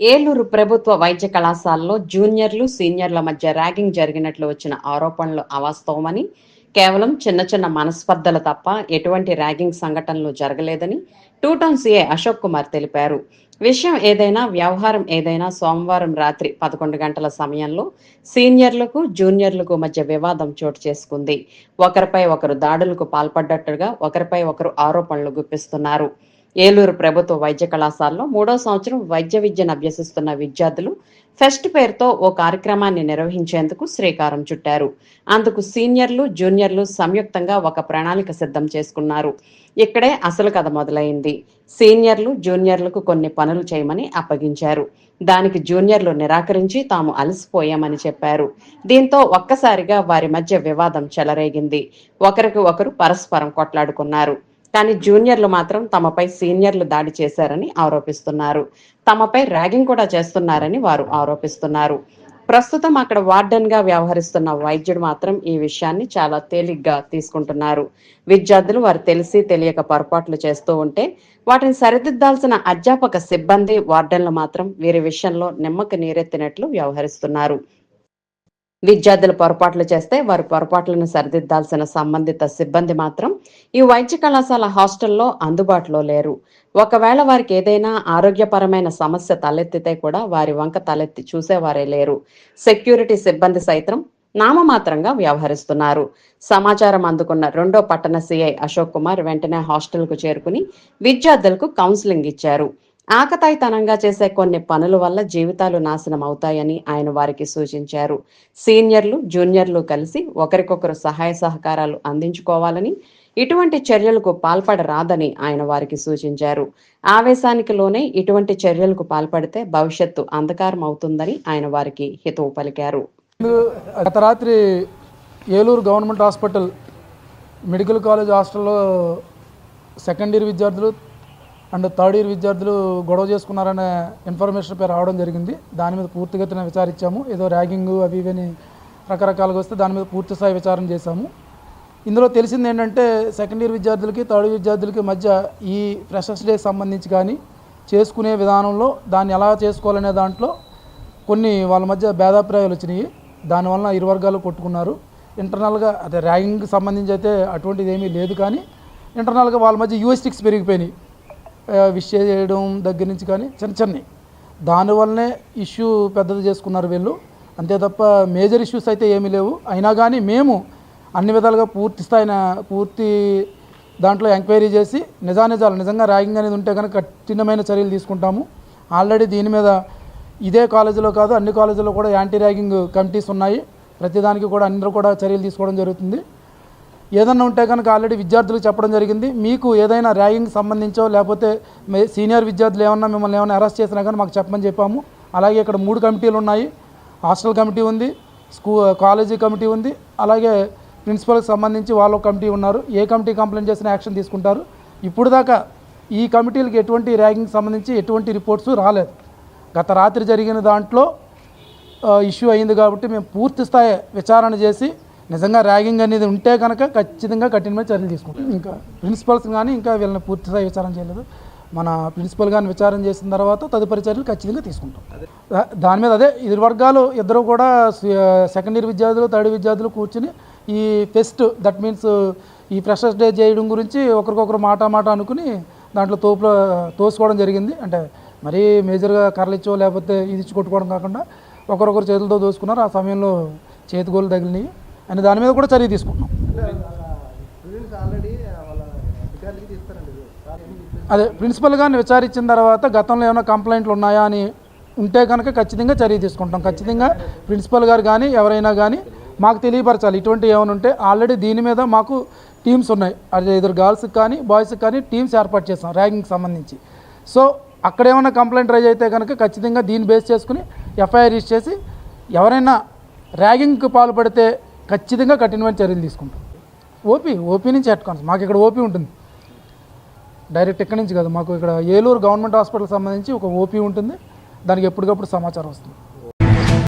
ఏలూరు ప్రభుత్వ వైద్య కళాశాలలో జూనియర్లు సీనియర్ల మధ్య ర్యాగింగ్ జరిగినట్లు వచ్చిన ఆరోపణలు అవాస్తవమని కేవలం చిన్న చిన్న మనస్పర్ధలు తప్ప ఎటువంటి ర్యాగింగ్ సంఘటనలు జరగలేదని two town CI Ashok Kumar తెలిపారు. విషయం ఏదైనా వ్యవహారం ఏదైనా సోమవారం రాత్రి పదకొండు గంటల సమయంలో సీనియర్లకు జూనియర్లకు మధ్య వివాదం చోటు చేసుకుంది. ఒకరిపై ఒకరు దాడులకు పాల్పడ్డట్టుగా ఒకరిపై ఒకరు ఆరోపణలు గుప్పిస్తున్నారు. ఏలూరు ప్రభుత్వ వైద్య కళాశాలలో మూడో సంవత్సరం వైద్య విద్యను అభ్యసిస్తున్న విద్యార్థులు ఫెస్ట్ పేరుతో ఓ కార్యక్రమాన్ని నిర్వహించేందుకు శ్రీకారం చుట్టారు. అందుకు సీనియర్లు జూనియర్లు సంయుక్తంగా ఒక ప్రణాళిక సిద్ధం చేసుకున్నారు. ఇక్కడే అసలు కథ మొదలైంది. సీనియర్లు జూనియర్లకు కొన్ని పనులు చేయమని అప్పగించారు. దానికి జూనియర్లు నిరాకరించి తాము అలసిపోయామని చెప్పారు. దీంతో ఒక్కసారిగా వారి మధ్య వివాదం చెలరేగింది. ఒకరికి ఒకరు పరస్పరం కొట్లాడుకున్నారు. కానీ జూనియర్లు మాత్రం తమపై సీనియర్లు దాడి చేశారని ఆరోపిస్తున్నారు. తమపై ర్యాగింగ్ కూడా చేస్తున్నారని వారు ఆరోపిస్తున్నారు. ప్రస్తుతం అక్కడ వార్డెన్గా వ్యవహరిస్తున్న వైద్యుడు మాత్రం ఈ విషయాన్ని చాలా తేలిగ్గా తీసుకుంటున్నారు. విద్యార్థులు వారు తెలిసి తెలియక పొరపాట్లు చేస్తూ ఉంటే వాటిని సరిదిద్దాల్సిన అధ్యాపక సిబ్బంది వార్డెన్లు మాత్రం వీరి విషయంలో నిమ్మకు నీరెత్తినట్లు వ్యవహరిస్తున్నారు. విద్యార్థులు పొరపాట్లు చేస్తే వారి పొరపాట్లను సరిదిద్దాల్సిన సంబంధిత సిబ్బంది మాత్రం ఈ వైద్య కళాశాల హాస్టల్లో అందుబాటులో లేరు. ఒకవేళ వారికి ఏదైనా ఆరోగ్యపరమైన సమస్య తలెత్తితే కూడా వారి వంక తలెత్తి చూసేవారే లేరు. సెక్యూరిటీ సిబ్బంది సైతం నామమాత్రంగా వ్యవహరిస్తున్నారు. సమాచారం అందుకున్న రెండో పట్టణ సిఐ అశోక్ కుమార్ వెంటనే హాస్టల్కు చేరుకుని విద్యార్థులకు కౌన్సిలింగ్ ఇచ్చారు. ఆకతాయితనంగా చేసే కొన్ని పనుల వల్ల జీవితాలు నాశనం అవుతాయని ఆయన వారికి సూచించారు. సీనియర్లు జూనియర్లు కలిసి ఒకరికొకరు సహాయ సహకారాలు అందించుకోవాలని ఇటువంటి చర్యలకు పాల్పడరాదని ఆయన వారికి సూచించారు. ఆవేశానికి లోనే ఇటువంటి చర్యలకు పాల్పడితే భవిష్యత్తు అంధకారం అవుతుందని ఆయన వారికి హితవు పలికారు. గత రాత్రి Eluru government hospital medical college హాస్టల్లో సెకండ్ ఇయర్ విద్యార్థులు అండ్ థర్డ్ ఇయర్ విద్యార్థులు గొడవ చేసుకున్నారనే ఇన్ఫర్మేషన్ పై రావడం జరిగింది. దాని మీద పూర్తిగతిన విచారించాము. ఏదో ర్యాగింగ్ అవి ఇవని రకరకాలుగా వస్తే దాని మీద పూర్తి స్థాయి విచారణ చేశాము. ఇందులో తెలిసింది ఏంటంటే సెకండ్ ఇయర్ విద్యార్థులకి థర్డ్ ఇయర్ విద్యార్థులకి మధ్య ఈ ఫ్రెషర్స్ డే సంబంధించి కానీ చేసుకునే విధానంలో దాన్ని ఎలా చేసుకోవాలనే దాంట్లో కొన్ని వాళ్ళ మధ్య భేదాభిప్రాయాలు వచ్చినాయి. దానివల్ల ఇరు వర్గాలు కొట్టుకున్నారు. ఇంటర్నల్గా అదే ర్యాగింగ్కి సంబంధించి అయితే అటువంటిది ఏమీ లేదు కానీ ఇంటర్నల్గా వాళ్ళ మధ్య యూఎస్టిక్స్ పెరిగిపోయినాయి. విష్ చేయడం దగ్గర నుంచి కానీ చిన్న చిన్నవి. దానివల్లనే ఇష్యూ పెద్దది చేసుకున్నారు వీళ్ళు. అంతే తప్ప మేజర్ ఇష్యూస్ అయితే ఏమీ లేవు. అయినా కానీ మేము అన్ని విధాలుగా పూర్తి స్థాయిన పూర్తి దాంట్లో ఎంక్వైరీ చేసి నిజానిజాలు నిజంగా ర్యాగింగ్ అనేది ఉంటే కనుక కఠినమైన చర్యలు తీసుకుంటాము. ఆల్రెడీ దీని మీద ఇదే కాలేజీలో కాదు అన్ని కాలేజీలో కూడా యాంటీ ర్యాగింగ్ కమిటీస్ ఉన్నాయి. ప్రతిదానికి కూడా అందరూ కూడా చర్యలు తీసుకోవడం జరుగుతుంది. ఏదన్నా ఉంటే కనుక ఆల్రెడీ విద్యార్థులకు చెప్పడం జరిగింది. మీకు ఏదైనా ర్యాగింగ్ సంబంధించో లేకపోతే మే- సీనియర్ విద్యార్థులు ఏమన్నా మిమ్మల్ని ఏమైనా అరెస్ట్ చేసినా కానీ మాకు చెప్పమని చెప్పాము. అలాగే ఇక్కడ మూడు కమిటీలు ఉన్నాయి. హాస్టల్ కమిటీ ఉంది స్కూ కాలేజీ కమిటీ ఉంది అలాగే ప్రిన్సిపల్కి సంబంధించి వాళ్ళ కమిటీ ఉన్నారు. ఏ కమిటీ కంప్లైంట్ చేసినా యాక్షన్ తీసుకుంటారు. ఇప్పుడు దాకా ఈ కమిటీలకు ఎటువంటి ర్యాగింగ్ సంబంధించి ఎటువంటి రిపోర్ట్స్ రాలేదు. గత రాత్రి జరిగిన దాంట్లో ఇష్యూ అయింది కాబట్టి మేము పూర్తి స్థాయి విచారణ చేసి నిజంగా ర్యాగింగ్ అనేది ఉంటే కనుక ఖచ్చితంగా కఠినమైన చర్యలు తీసుకుంటాం. ఇంకా ప్రిన్సిపల్స్ కానీ ఇంకా వీళ్ళని పూర్తి స్థాయి విచారణ చేయలేదు. మన ప్రిన్సిపల్ కానీ విచారణ చేసిన తర్వాత తదుపరి చర్యలు ఖచ్చితంగా తీసుకుంటాం. దాని మీద అదే ఇరు వర్గాలు ఇద్దరు కూడా సెకండ్ ఇయర్ విద్యార్థులు థర్డ్ విద్యార్థులు కూర్చుని ఈ ఫెస్ట్ దట్ మీన్స్ ఈ ఫ్రెషర్స్ డే చేయడం గురించి ఒకరికొకరు మాట మాట అనుకుని దాంట్లో తోపులో తోసుకోవడం జరిగింది. అంటే మరీ మేజర్గా కర్రలిచ్చో లేకపోతే ఇది ఇచ్చి కొట్టుకోవడం కాకుండా ఒకరొకరు చేతులతో దోసుకున్నారు ఆ సమయంలో చేతిగోలు తగిలినాయి. అని దాని మీద కూడా చర్య తీసుకుంటున్నాం. అదే ప్రిన్సిపల్ గారిని విచారించిన తర్వాత గతంలో ఏమైనా కంప్లైంట్లు ఉన్నాయా అని ఉంటే కనుక ఖచ్చితంగా చర్య తీసుకుంటాం. ఖచ్చితంగా ప్రిన్సిపల్ గారు కానీ ఎవరైనా కానీ మాకు తెలియపరచాలి. ఇటువంటి ఏమైనా ఉంటే ఆల్రెడీ దీని మీద మాకు టీమ్స్ ఉన్నాయి. అది ఇద్దరు గర్ల్స్కి కానీ బాయ్స్కి కానీ టీమ్స్ ఏర్పాటు చేస్తాం ర్యాగింగ్కి సంబంధించి. సో అక్కడ ఏమైనా కంప్లైంట్ రైజ్ అయితే కనుక ఖచ్చితంగా దీన్ని బేస్ చేసుకుని ఎఫ్ఐఆర్ రిజిస్టర్ చేసి ఎవరైనా ర్యాగింగ్కి పాల్పడితే ఖచ్చితంగా కఠినమైన చర్యలు తీసుకుంటాం. ఓపీ ఓపీ నుంచి హెడ్ కాన్స్ మాకు ఇక్కడ ఓపీ ఉంటుంది. డైరెక్ట్ ఇక్కడ నుంచి కాదు మాకు ఇక్కడ ఏలూరు గవర్నమెంట్ హాస్పిటల్ సంబంధించి ఒక ఓపీ ఉంటుంది. దానికి ఎప్పటికప్పుడు సమాచారం వస్తుంది.